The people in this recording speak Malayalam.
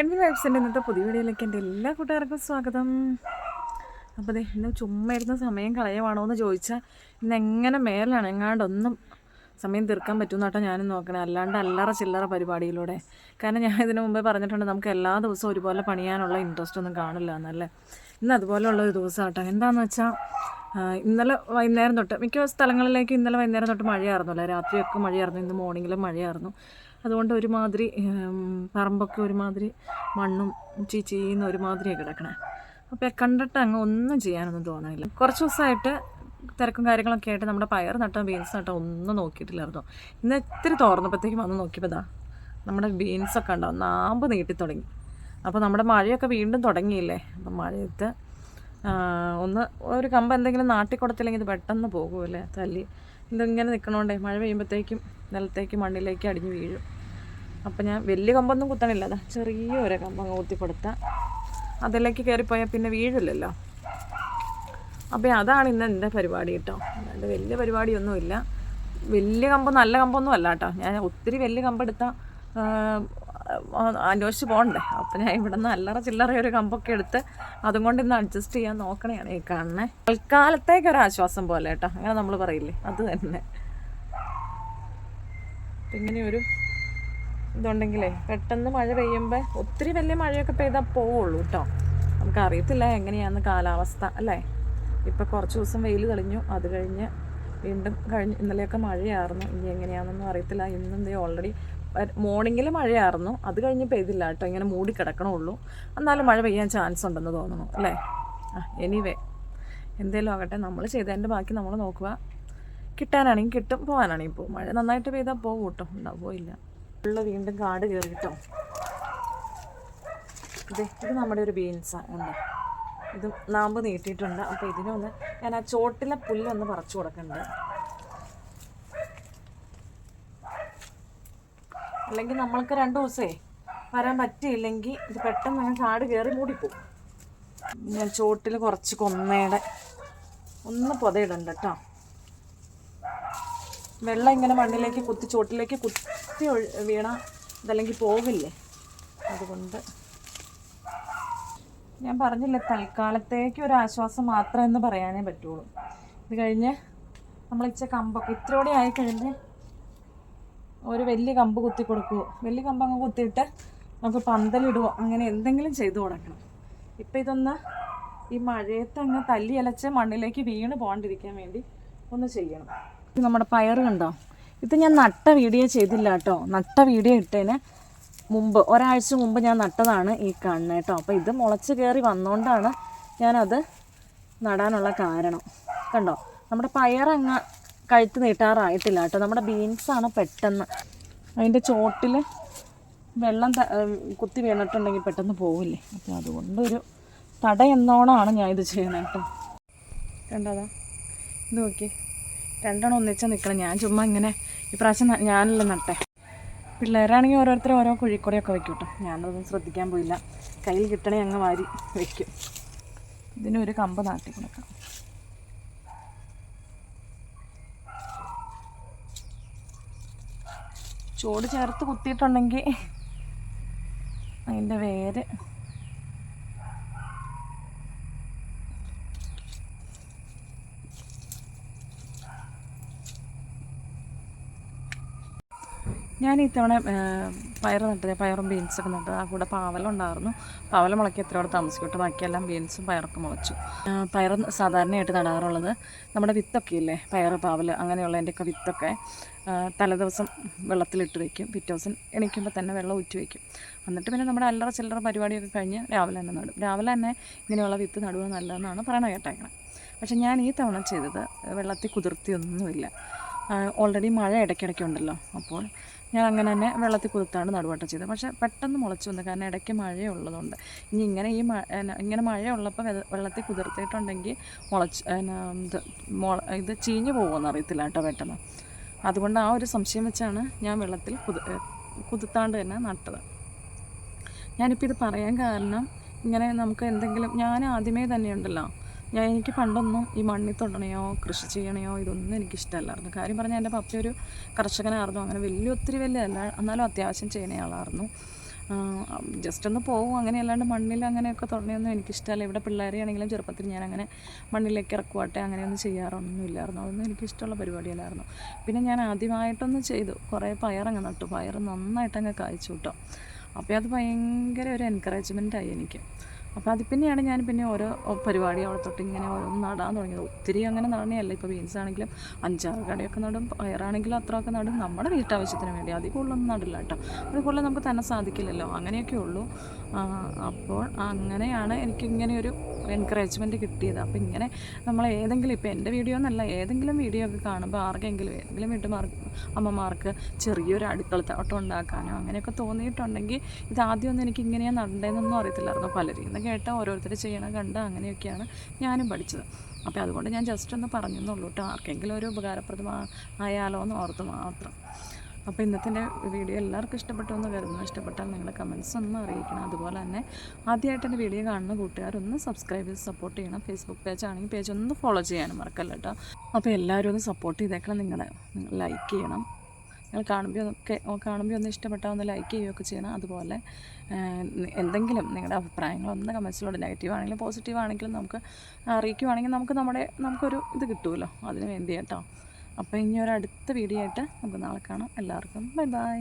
എഡ്മിൻ വൈബ്സിന്റെ ഇന്നത്തെ പുതിയ വീഡിയോയിലേക്ക് എന്റെ എല്ലാ കൂട്ടുകാർക്കും സ്വാഗതം. അപ്പോൾ അതെ ഇന്ന് ചുമ്മാ ഇരുന്ന സമയം കളയുവാണോ എന്ന് ചോദിച്ചാൽ ഇന്ന് എങ്ങനെ മേലാണ് എങ്ങാണ്ടൊന്നും സമയം തീർക്കാൻ പറ്റുമെന്ന് കേട്ടോ ഞാനും നോക്കണേ. അല്ലാണ്ട് അല്ലറ ചില്ലറ പരിപാടിയിലൂടെ. കാരണം ഞാൻ ഇതിനു മുമ്പേ പറഞ്ഞിട്ടുണ്ട് നമുക്ക് എല്ലാ ദിവസവും ഒരുപോലെ പണിയാനുള്ള ഇൻട്രസ്റ്റ് ഒന്നും കാണില്ല എന്നല്ലേ. ഇന്ന് അതുപോലെയുള്ള ഒരു ദിവസം കേട്ടോ എന്താണെന്ന് വെച്ചാൽ ഇന്നലെ വൈകുന്നേരം തൊട്ട് മിക്ക സ്ഥലങ്ങളിലേക്ക് ഇന്നലെ വൈകുന്നേരം തൊട്ട് മഴയായിരുന്നു മഴയായിരുന്നല്ലോ രാത്രിയൊക്കെ മഴയായിരുന്നു ഇന്ന് മോർണിംഗിലും മഴയായിരുന്നു. അതുകൊണ്ട് ഒരുമാതിരി പറമ്പൊക്കെ ഒരുമാതിരി മണ്ണും ചീച്ചീന്ന് ഒരുമാതിരിയാണ് കിടക്കണേ. അപ്പോൾ കണ്ടിട്ട് അങ്ങ് ഒന്നും ചെയ്യാനൊന്നും തോന്നുന്നില്ല കുറച്ച് ദിവസമായിട്ട് തിരക്കും കാര്യങ്ങളൊക്കെ ആയിട്ട് നമ്മുടെ പയർ നട്ടോ ബീൻസ് നട്ടോ ഒന്നും നോക്കിയിട്ടില്ലായിരുന്നു. ഇന്ന് ഇത്തിരി തോർന്നപ്പോഴത്തേക്കും വന്ന് നോക്കിയപ്പോൾ ഇതാ നമ്മുടെ ബീൻസൊക്കെ ഉണ്ടാവും നാമ്പ് നീട്ടി തുടങ്ങി. അപ്പോൾ നമ്മുടെ മഴയൊക്കെ വീണ്ടും തുടങ്ങിയില്ലേ? അപ്പം മഴയത്ത് ഒന്ന് ഒരു കമ്പ് എന്തെങ്കിലും നാട്ടി കൊടുത്തില്ലെങ്കിൽ ഇത് പെട്ടെന്ന് പോകുമല്ലേ തല്ലി. ഇതിങ്ങനെ നിൽക്കണോണ്ടേ മഴ പെയ്യുമ്പോഴത്തേക്കും നിലത്തേക്ക് മണ്ണിലേക്ക് അടിഞ്ഞു വീഴും. അപ്പം ഞാൻ വലിയ കമ്പൊന്നും കുത്തണില്ല. അതാ ചെറിയ ഒരു കമ്പ് കുത്തി കൊടുത്താൽ അതിലേക്ക് കയറിപ്പോയാൽ പിന്നെ വീഴില്ലല്ലോ. അപ്പോൾ അതാണ് ഇന്ന് എന്റെ പരിപാടി കേട്ടോ. അല്ലാണ്ട് വലിയ പരിപാടിയൊന്നുമില്ല. വലിയ കമ്പ് നല്ല കമ്പൊന്നും അല്ല കേട്ടോ. ഞാൻ ഒത്തിരി വലിയ കമ്പെടുത്താൽ അന്വേഷിച്ച് പോകണ്ടേ? അപ്പം ഞാൻ ഇവിടെ നിന്ന് അല്ലറ ചില്ലറ ഒരു കമ്പൊക്കെ എടുത്ത് അതും കൊണ്ട് ഇന്ന് അഡ്ജസ്റ്റ് ചെയ്യാൻ നോക്കണയാണ് ഈ കാണണേ തൽക്കാലത്തേക്ക് ഒരു ആശ്വാസം പോലെ കേട്ടോ. അങ്ങനെ നമ്മൾ പറയില്ലേ? അത് തന്നെ. ഇങ്ങനെ ഒരു ഇതുണ്ടെങ്കിലേ പെട്ടെന്ന് മഴ പെയ്യുമ്പോൾ ഒത്തിരി വലിയ മഴയൊക്കെ പെയ്താൽ പോവുള്ളൂ കേട്ടോ നമുക്കറിയത്തില്ല എങ്ങനെയാന്ന് കാലാവസ്ഥ അല്ലേ? ഇപ്പം കുറച്ച് ദിവസം വെയിൽ തെളിഞ്ഞു. അത് കഴിഞ്ഞ് വീണ്ടും കഴിഞ്ഞ് ഇന്നലെയൊക്കെ മഴയായിരുന്നു ഇനി എങ്ങനെയാണെന്നൊന്നും അറിയത്തില്ല. ഇന്നെന്തേ ഓൾറെഡി മോർണിംഗിൽ മഴയായിരുന്നു അത് കഴിഞ്ഞ് പെയ്തില്ല കേട്ടോ. ഇങ്ങനെ മൂടി കിടക്കണുള്ളൂ എന്നാലും മഴ പെയ്യാൻ ചാൻസ് ഉണ്ടെന്ന് തോന്നുന്നു. അല്ലേ? ആ എനിവേ എന്തേലും ആകട്ടെ. നമ്മൾ ചെയ്തതിന്റെ ബാക്കി നമ്മൾ നോക്കുക കിട്ടാനാണെങ്കിൽ കിട്ടും. പോകാനാണെങ്കിൽ പോകും മഴ നന്നായിട്ട് പെയ്താൽ പോകും കേട്ടോ ഉണ്ടാവും പോയില്ല ഉള്ള വീണ്ടും കാട് കയറി കേട്ടോ ഇത് ഇത് നമ്മുടെ ഒരു ബീൻസാണ് ഉണ്ട്? ഇത് നാമ്പ് നീട്ടിയിട്ടുണ്ട്. അപ്പോൾ ഇതിനൊന്ന് ഞാൻ ആ ചോട്ടിലെ പുല്ലൊന്ന് പറിച്ചു കൊടുക്കുന്നുണ്ട് അല്ലെങ്കിൽ നമ്മൾക്ക് രണ്ട് ദിവസമേ വരാൻ പറ്റിയില്ലെങ്കിൽ ഇത് പെട്ടെന്ന് ഞാൻ കാട് കയറി മൂടിപ്പോവും. ഞാൻ ചോട്ടിൽ കുറച്ച് കൊന്നയുടെ ഒന്ന് പൊതയിടണ്ട കേട്ടോ വെള്ളം ഇങ്ങനെ മണ്ണിലേക്ക് കുത്തി ചോട്ടിലേക്ക് കുത്തി വീണ ഇതല്ലെങ്കിൽ പോകില്ലേ അതുകൊണ്ട് ഞാൻ പറഞ്ഞില്ലേ തൽക്കാലത്തേക്ക് ഒരു ആശ്വാസം മാത്രം എന്ന് പറയാനേ പറ്റുള്ളൂ. ഇത് കഴിഞ്ഞ് നമ്മൾ ഇച്ച കമ്പൊക്കെ ഇത്രയോടെ ആയി കഴിയുമ്പോൾ ഒരു വലിയ കമ്പ് കുത്തി കൊടുക്കുമോ വലിയ കമ്പ് അങ്ങ് കുത്തിയിട്ട് നമുക്ക് പന്തലിടുവോ? അങ്ങനെ എന്തെങ്കിലും ചെയ്തു കൊടുക്കണം. ഇപ്പം ഇതൊന്ന് ഈ മഴയത്ത് അങ്ങ് തല്ലി അലച്ച് മണ്ണിലേക്ക് വീണ് പോകാണ്ടിരിക്കാൻ വേണ്ടി ഒന്ന് ചെയ്യണം. നമ്മുടെ പയർ കണ്ടോ? ഇത് ഞാൻ നട്ട വീഡിയോ ചെയ്തില്ല കേട്ടോ. നട്ട വീഡിയോ ഇട്ടതിന് മുമ്പ് ഒരാഴ്ച മുമ്പ് ഞാൻ നട്ടതാണ് ഈ കണ്ണ് കേട്ടോ. അപ്പോൾ ഇത് മുളച്ച് കയറി വന്നുകൊണ്ടാണ് ഞാനത് നടാനുള്ള കാരണം. കണ്ടോ? നമ്മുടെ പയറങ്ങ് കഴുത്ത് നീട്ടാറായിട്ടില്ല കേട്ടോ. നമ്മുടെ ബീൻസാണ് പെട്ടെന്ന്. അതിന്റെ ചോട്ടിൽ വെള്ളം കുത്തി വീണിട്ടുണ്ടെങ്കിൽ പെട്ടെന്ന് പോവില്ലേ? അപ്പോൾ അതുകൊണ്ടൊരു തട എന്നോണമാണ് ഞാൻ ഇത് ചെയ്യുന്നത് കേട്ടോ. കണ്ടതാ? ഇത് നോക്കി രണ്ടെണ്ണം ഒന്നിച്ച് നിൽക്കണം ഞാൻ ചുമ്മാ ഇങ്ങനെ ഇപ്രാവശ്യം ഞാനല്ല നട്ടെ. പിള്ളേരാണെങ്കിൽ ഓരോരുത്തർ ഓരോ കുഴിക്കൂടെയൊക്കെ വെക്കും കേട്ടോ. ഞാനതൊന്നും ശ്രദ്ധിക്കാൻ പോയില്ല. കയ്യിൽ കിട്ടണേ അങ്ങ് വാരി വെക്കും. ഇതിനൊരു കമ്പ് നാട്ടി കൊടുക്കാം ചൂട് ചേർത്ത് കുത്തിയിട്ടുണ്ടെങ്കിൽ അതിന്റെ വേര്. ഞാൻ ഇത്തവണ പയർ നട്ടത് പയറും ബീൻസൊക്കെ നട്ടത് ആ കൂടെ പാവലം ഉണ്ടായിരുന്നു. പാവലം മുളക്കി എത്രയോടെ താമസിക്കട്ടെ. ബാക്കിയെല്ലാം ബീൻസും പയറൊക്കെ മുളച്ചു. പയർ സാധാരണയായിട്ട് നടാറുള്ളത് നമ്മുടെ വിത്തൊക്കെ ഇല്ലേ? പയർ പാവൽ അങ്ങനെയുള്ളതിന്റെയൊക്കെ വിത്തൊക്കെ തലേദിവസം വെള്ളത്തിലിട്ട് വയ്ക്കും പിറ്റേ ദിവസം എണീക്കുമ്പോൾ തന്നെ വെള്ളം ഊറ്റി വയ്ക്കും എന്നിട്ട് പിന്നെ നമ്മുടെ അല്ലറ ചില്ലറ പരിപാടിയൊക്കെ കഴിഞ്ഞ് രാവിലെ തന്നെ നടും. രാവിലെ തന്നെ ഇങ്ങനെയുള്ള വിത്ത് നടുക നല്ലതെന്നാണ് പറയണ കേട്ടേക്കണം. പക്ഷേ ഞാൻ ഈ തവണ ചെയ്തത് വെള്ളത്തിൽ കുതിർത്തിയൊന്നുമില്ല. ഓൾറെഡി മഴ ഇടയ്ക്കിടയ്ക്ക് ഉണ്ടല്ലോ അപ്പോൾ ഞാൻ അങ്ങനെ തന്നെ വെള്ളത്തിൽ കുതിർത്താണ് നടുവട്ടം ചെയ്തത്. പക്ഷേ പെട്ടെന്ന് മുളച്ചു വന്നു. കാരണം ഇടയ്ക്ക് മഴയുള്ളതുകൊണ്ട് ഇനി ഇങ്ങനെ ഈ മഴ ഇങ്ങനെ മഴയുള്ളപ്പോൾ വെള്ളത്തിൽ കുതിർത്തിട്ടുണ്ടെങ്കിൽ മുളച്ച് ഇത് മുള ഇത് ചീഞ്ഞു പോകുമെന്ന് അറിയത്തില്ല കേട്ടോ പെട്ടെന്ന്. അതുകൊണ്ട് ആ ഒരു സംശയം വെച്ചാണ് ഞാൻ വെള്ളത്തിൽ കുതി കുതിർത്താണ്ട് തന്നെ നട്ടത്. ഞാനിപ്പോൾ ഇത് പറയാൻ കാരണം ഇങ്ങനെ നമുക്ക് എന്തെങ്കിലും ഞാൻ ആദ്യമേ തന്നെ ഉണ്ടല്ലോ ഞാൻ എനിക്ക് പണ്ടൊന്നും ഈ മണ്ണിൽ തൊടണയോ കൃഷി ചെയ്യണയോ ഇതൊന്നും എനിക്ക് ഇഷ്ടമല്ലായിരുന്നു. കാര്യം പറഞ്ഞാൽ എന്റെ പപ്പ ഒരു കർഷകനായിരുന്നു. അങ്ങനെ വലിയ ഒത്തിരി വലിയതല്ല എന്നാലും അത്യാവശ്യം ചെയ്യണ ആളായിരുന്നു. ജസ്റ്റ് ഒന്ന് പോകും അങ്ങനെ അല്ലാണ്ട് മണ്ണിൽ അങ്ങനെയൊക്കെ തുടങ്ങിയൊന്നും എനിക്കിഷ്ടമല്ല. ഇവിടെ പിള്ളേരെ ആണെങ്കിലും ചെറുപ്പത്തിൽ ഞാൻ അങ്ങനെ മണ്ണിലേക്ക് ഇറക്കുവാട്ടെ അങ്ങനെയൊന്നും ചെയ്യാറൊന്നും ഇല്ലായിരുന്നു. അതൊന്നും എനിക്കിഷ്ടമുള്ള പരിപാടിയല്ലായിരുന്നു. പിന്നെ ഞാൻ ആദ്യമായിട്ടൊന്ന് ചെയ്തു. കുറേ പയറങ്ങ് നട്ടു. പയർ നന്നായിട്ടങ്ങ് കായ്ച്ചു കേട്ടോ അപ്പോൾ അത് ഭയങ്കര ഒരു എൻകറേജ്മെന്റായി എനിക്ക്. അപ്പോൾ അത് പിന്നെയാണ് ഞാൻ പിന്നെ ഓരോ പരിപാടി അവിടെ തൊട്ട് ഇങ്ങനെ ഓരോന്ന് നടാൻ തുടങ്ങിയത്. ഒത്തിരി അങ്ങനെ നടണയല്ല ഇപ്പോൾ ബീൻസ് ആണെങ്കിലും അഞ്ചാറ് കടയൊക്കെ നടും പയറാണെങ്കിലും അത്രയൊക്കെ നടും. നമ്മുടെ വീട്ടാവശ്യത്തിന് വേണ്ടി അതിൽ കൂടുതലൊന്നും നടില്ല കേട്ടോ. അത് കൂടുതൽ നമുക്ക് തന്നെ സാധിക്കില്ലല്ലോ. അങ്ങനെയൊക്കെ ഉള്ളൂ. അപ്പോൾ അങ്ങനെയാണ് എനിക്ക് ഇങ്ങനെ ഒരു എൻകറേജ്മെന്റ് കിട്ടിയത്. അപ്പോൾ ഇങ്ങനെ നമ്മൾ ഏതെങ്കിലും ഇപ്പോൾ എന്റെ വീഡിയോ എന്നല്ല ഏതെങ്കിലും വീഡിയോ ഒക്കെ കാണുമ്പോൾ ആർക്കെങ്കിലും ഏതെങ്കിലും വീട്ടുമാർക്ക് അമ്മമാർക്ക് ചെറിയൊരു അടുക്കളത്തോട്ടം ഉണ്ടാക്കാനോ അങ്ങനെയൊക്കെ തോന്നിയിട്ടുണ്ടെങ്കിൽ ഇത് ആദ്യമൊന്നും എനിക്ക് ഇങ്ങനെയാണ് നടണ്ടതെന്നൊന്നും അറിയത്തില്ലായിരുന്നു. പലരും കേട്ട ഓരോരുത്തർ ചെയ്യണം കണ്ട് അങ്ങനെയൊക്കെയാണ് ഞാനും പഠിച്ചത്. അപ്പോൾ അതുകൊണ്ട് ഞാൻ ജസ്റ്റ് ഒന്ന് പറഞ്ഞെന്നുള്ളൂ കേട്ടോ ആർക്കെങ്കിലും ഒരു ഉപകാരപ്രദമാ ആയാലോ എന്ന് ഓർത്ത് മാത്രം. അപ്പോൾ ഇന്നത്തെ വീഡിയോ എല്ലാവർക്കും ഇഷ്ടപ്പെട്ടു എന്ന് കരുതുന്നു. ഇഷ്ടപ്പെട്ടാൽ നിങ്ങളുടെ കമൻസ് ഒന്ന് അറിയിക്കണം. അതുപോലെ തന്നെ ആദ്യമായിട്ട് എന്റെ വീഡിയോ കാണുന്ന കൂട്ടുകാരൊന്ന് സബ്സ്ക്രൈബ് ചെയ്ത് സപ്പോർട്ട് ചെയ്യണം. ഫേസ്ബുക്ക് പേജ് ആണെങ്കിൽ പേജ് ഒന്ന് ഫോളോ ചെയ്യാനും മറക്കല്ല കേട്ടോ അപ്പോൾ എല്ലാവരും ഒന്ന് സപ്പോർട്ട് ചെയ്തേക്കണം. നിങ്ങളെ നിങ്ങൾ ലൈക്ക് ചെയ്യണം. നിങ്ങൾ കാണുമ്പോൾ കാണുമ്പോൾ ഒന്ന് ഇഷ്ടപ്പെട്ടാൽ ഒന്ന് ലൈക്ക് ചെയ്യുകയൊക്കെ ചെയ്യണം. അതുപോലെ എന്തെങ്കിലും നിങ്ങളുടെ അഭിപ്രായങ്ങളൊന്ന് കമൻസിലൂടെ നെഗറ്റീവ് ആണെങ്കിലും പോസിറ്റീവ് ആണെങ്കിലും നമുക്ക് അറിയിക്കുവാണെങ്കിൽ നമുക്ക് നമ്മുടെ നമുക്കൊരു ഇത് കിട്ടുമല്ലോ അതിന് വേണ്ടി കേട്ടോ അപ്പോൾ ഇനി ഒരു അടുത്ത വീഡിയോ ആയിട്ട് നമുക്ക് നാളെ കാണാം. എല്ലാവർക്കും ബൈ ബൈ